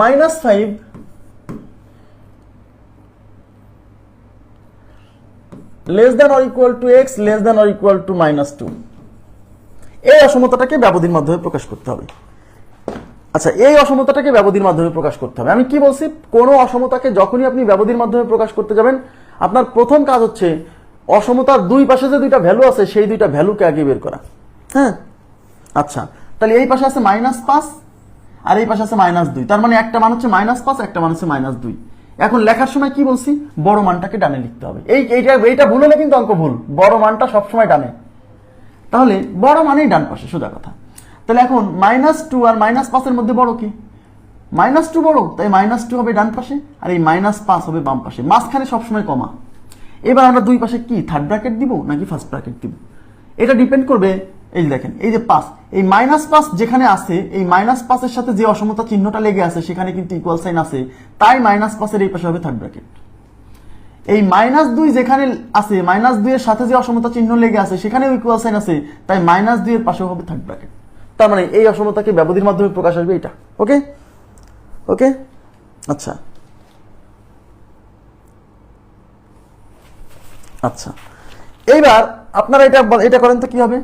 Minus five less than or equal to x, less than or equal to minus two. এই অসমতাটাকে ব্যবধির মাধ্যমে প্রকাশ করতে হবে। আচ্ছা এই অসমতাটাকে ব্যবধির মাধ্যমে প্রকাশ করতে হবে। আমি কি বলছি? কোন অসমতাকে যখনই আপনি ব্যবধির মাধ্যমে প্রকাশ করতে যাবেন, আপনার প্রথম কাজ হচ্ছে অসমতার দুই পাশে যে দুইটা ভ্যালু আছে, সেই দুইটা ভ্যালুকে আগে বের করা। হ্যাঁ? আচ্ছা তাহলে এই পাশে আছে মাইনাস পাঁচ আর এই পাশে আছে মাইনাস দুই। তার মানে একটা মান হচ্ছে মাইনাস পাঁচ, একটা মান হচ্ছে মাইনাস দুই। এখন লেখার সময় কি বলছি? বড় মানটাকে ডানে লিখতে হবে। এই এইটা এইটা ভুল হলে কিন্তু অঙ্ক ভুল। বড় মানটা সবসময় ডানে। তাহলে বড় মানেই ডান পাশে, সোজা কথা। তাহলে এখন মাইনাস টু আর মাইনাস পাঁচের মধ্যে বড় কি? মাইনাস টু বড়, তাই মাইনাস টু হবে ডান পাশে, আর এই মাইনাস পাঁচ হবে বাম পাশে। মাঝখানে সবসময় কমা। এবার আমরা দুই পাশে কি থার্ড ব্র্যাকেট দিব নাকি ফার্স্ট ব্র্যাকেট দিব? এটা ডিপেন্ড করবে এই দেখেন, এই যে পাঁচ, এই মাইনাস পাঁচ যেখানে আছে, এই মাইনাস পাঁচের সাথে যে অসমতা চিহ্নটা লেগে আছে, সেখানে কিন্তু ইকুয়াল সাইন আছে। তাই মাইনাস পাঁচের এই পাশে হবে থার্ড ব্র্যাকেট এই মাইনাস দুই যেখানে আছে মাইনাস দুইয়ের সাথে যে অসমতা চিহ্ন লেগে আছে, সেখানেও ইকুয়াল সাইন আছে, তাই মাইনাস দুইয়ের পাশেও হবে থার্ড ব্র্যাকেট তার মানে এই অসমতাকে ব্যবধির মাধ্যমে প্রকাশ আসবে এটা ওকে ওকে আচ্ছা। আচ্ছা। এইবার আপনারা এটা এটা করেন তো কি হবে?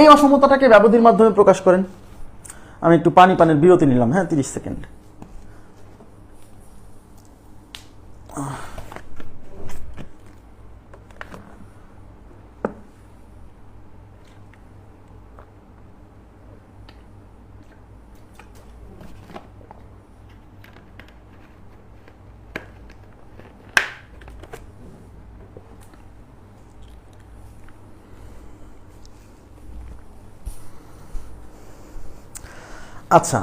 এই অসমতাটাকে ব্যবধির মাধ্যমে প্রকাশ করেন। আমি একটু পানি পানের বিরতি নিলাম হ্যাঁ তিরিশ সেকেন্ড। আচ্ছা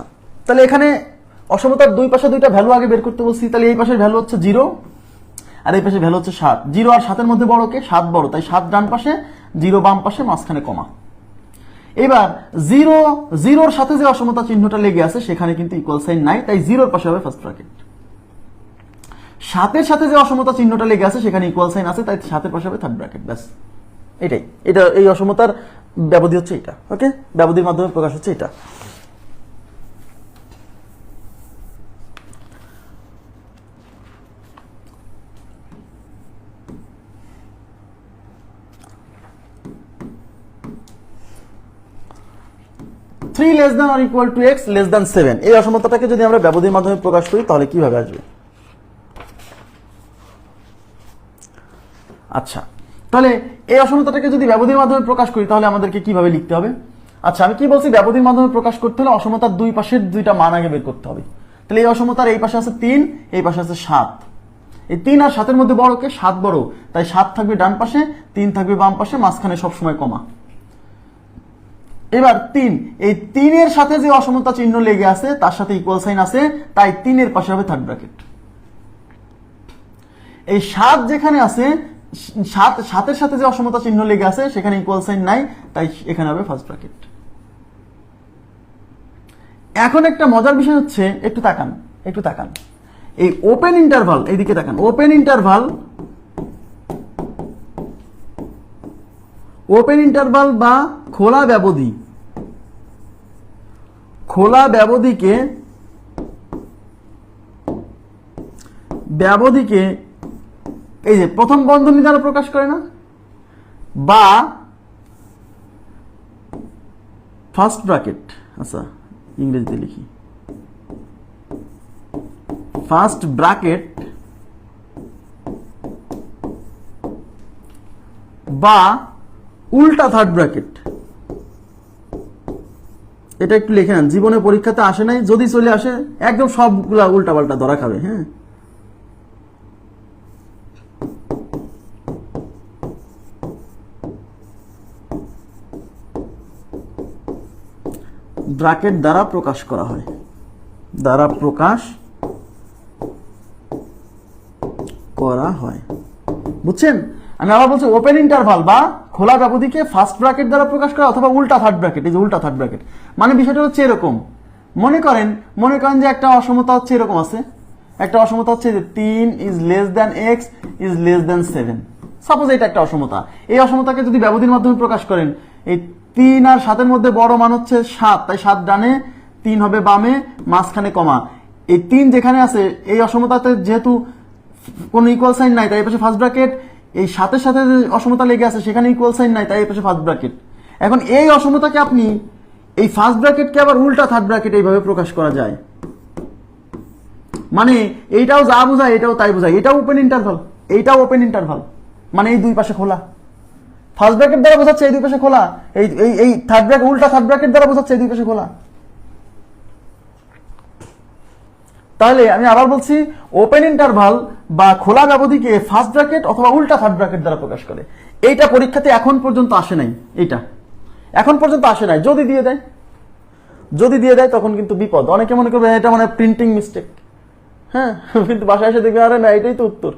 তাহলে এখানে অসমতার দুই পাশে দুইটা ভ্যালু আগে বের করতে বলছি, তাহলে এই পাশের ভ্যালু হচ্ছে জিরো আর এই পাশে ভ্যালু হচ্ছে সাত। জিরো আর সাতের মধ্যে বড় কে? সাত বড়, তাই সাত ডান পাশে জিরো বাম পাশে, মাঝখানে কমা। এবার জিরো জিরোর সাথে যে অসমতা চিহ্নটা লেগে আছে, সেখানে কিন্তু ইকুয়াল সাইন নাই, তাই জিরোর পাশে হবে ফার্স্ট ব্র্যাকেট সাতের সাথে যে অসমতা চিহ্নটা লেগে আছে, সেখানে ইকুয়াল সাইন আছে, তাই সাতের পাশে হবে থার্ড ব্র্যাকেট ব্যাস। এটাই, এটা এই অসমতার ব্যবধি হচ্ছে এটা ওকে ব্যবধির মাধ্যমে প্রকাশ হচ্ছে এটা। Three less than or equal to x less than seven এই অসমতাটাকে যদি আমরা ব্যবধির মাধ্যমে প্রকাশ করি, তাহলে কীভাবে আসবে? আচ্ছা তাহলে এই অসমতাটাকে যদি ব্যবধির মাধ্যমে প্রকাশ করি, তাহলে আমাদেরকে কীভাবে লিখতে হবে? আচ্ছা আমি কি বলছি ব্যবধির মাধ্যমে প্রকাশ করতে হলে অসমতার দুই পাশের দুইটা মান আগে বের করতে হবে। তাহলে এই অসমতার এই পাশে আছে তিন, এই পাশে আছে সাত। এই তিন আর সাতের মধ্যে বড় কে? সাত বড়। তাই সাত থাকবে ডান পাশে, তিন থাকবে বাম পাশে, মাঝখানে সবসময় কমা। এবার তিন। এই তিনের সাথে যে অসমতা চিহ্ন লেগে আছে, তার সাথে ইকুয়াল সাইন আছে, তাই তিনের পাশে হবে থার্ড ব্র্যাকেট এই সাত যেখানে আছে, সাত, সাতের সাথে যে অসমতা চিহ্ন লেগে আছে, সেখানে ইকুয়াল সাইন নাই, তাই এখানে হবে ফার্স্ট ব্র্যাকেট এখন একটা মজার বিষয় হচ্ছে, একটু তাকান একটু তাকান। এই ওপেন ইন্টারভাল এইদিকে তাকান। ওপেন ইন্টারভাল ওপেন ইন্টারভাল বা খোলা ব্যবধি। খোলা ব্যবধিকে ব্যবধিকে, এই যে প্রথম বন্ধনী দ্বারা প্রকাশ করে না? বা ফার্স্ট ব্র্যাকেট আচ্ছা ইংরেজিতে লিখি। ফার্স্ট ব্র্যাকেট বা উল্টা থার্ড ব্র্যাকেট এটা একটু লিখে নেন। জীবনে পরীক্ষাতে আসে নাই, যদি চলে আসে, একদম সবগুলা উল্টা পাল্টা ধরা খাবে হ্যাঁ? ব্র্যাকেট দ্বারা প্রকাশ করা হয়। দ্বারা প্রকাশ করা হয়। বুঝছেন? আমি আবার বলছি, ওপেন ইন্টারভাল বা খোলা ব্যবধিকে ফার্স্ট ব্র্যাকেট দ্বারা প্রকাশ করা অথবা উল্টা থার্ড ব্র্যাকেট এই যে উল্টা থার্ড ব্র্যাকেট মানে বিষয়টা হচ্ছে এরকম। মনে করেন মনে করেন যে একটা অসমতা হচ্ছে এরকম আছে। একটা অসমতা হচ্ছে যে তিন is less than x is less than seven suppose এটা একটা অসমতা। এই অসমতাকে যদি ব্যবধির মাধ্যমে প্রকাশ করেন, এই তিন আর সাতের মধ্যে বড় মান হচ্ছে সাত। তাই সাত ডানে, তিন হবে বামে, মাঝখানে কমা। এই তিন যেখানে আছে, এই অসমতাতে যেহেতু কোনো ইকুয়াল সাইন নাই, তাই এই পাশে ফার্স্ট ব্র্যাকেট এই সাথে সাথে যে অসমতা লেগে আছে সেখানে ইকুয়াল সাইন নাই, তাই এই পাশে ফার্স্ট ব্র্যাকেট এখন এই অসমতাকে আপনি এই ফার্স্ট ব্র্যাকেটকে আবার উল্টা থার্ড ব্র্যাকেট এইভাবে প্রকাশ করা যায়। মানে এইটাও যা বোঝায়, এটাও তাই বোঝায়। এটাও ওপেন ইন্টারভাল এইটাও ওপেন ইন্টারভাল মানে এই দুই পাশে খোলা। ফার্স্ট ব্র্যাকেট দ্বারা বোঝাচ্ছে এই দুই পাশে খোলা, এই এই এই থার্ড ব্র্যাকেট উল্টা থার্ড ব্র্যাকেট দ্বারা বোঝাচ্ছে এই দুই পাশে খোলা। তাহলে আমি আবার বলছি ওপেন ইন্টারভাল বা খোলা ব্যবধিকে ফার্স্ট ব্র্যাকেট অথবা উল্টা থার্ড ব্র্যাকেট দ্বারা প্রকাশ করে। এইটা পরীক্ষাতে এখন পর্যন্ত আসে নাই, এইটা। এখন পর্যন্ত আসে নাই, যদি দিয়ে দেয়। যদি দিয়ে দেয়, তখন কিন্তু বিপদ। অনেকে মনে করবে এটা মানে প্রিন্টিং মিস্টেক হ্যাঁ কিন্তু বাসায় এসে দেখবে, আরে না, এটাই তো উত্তর।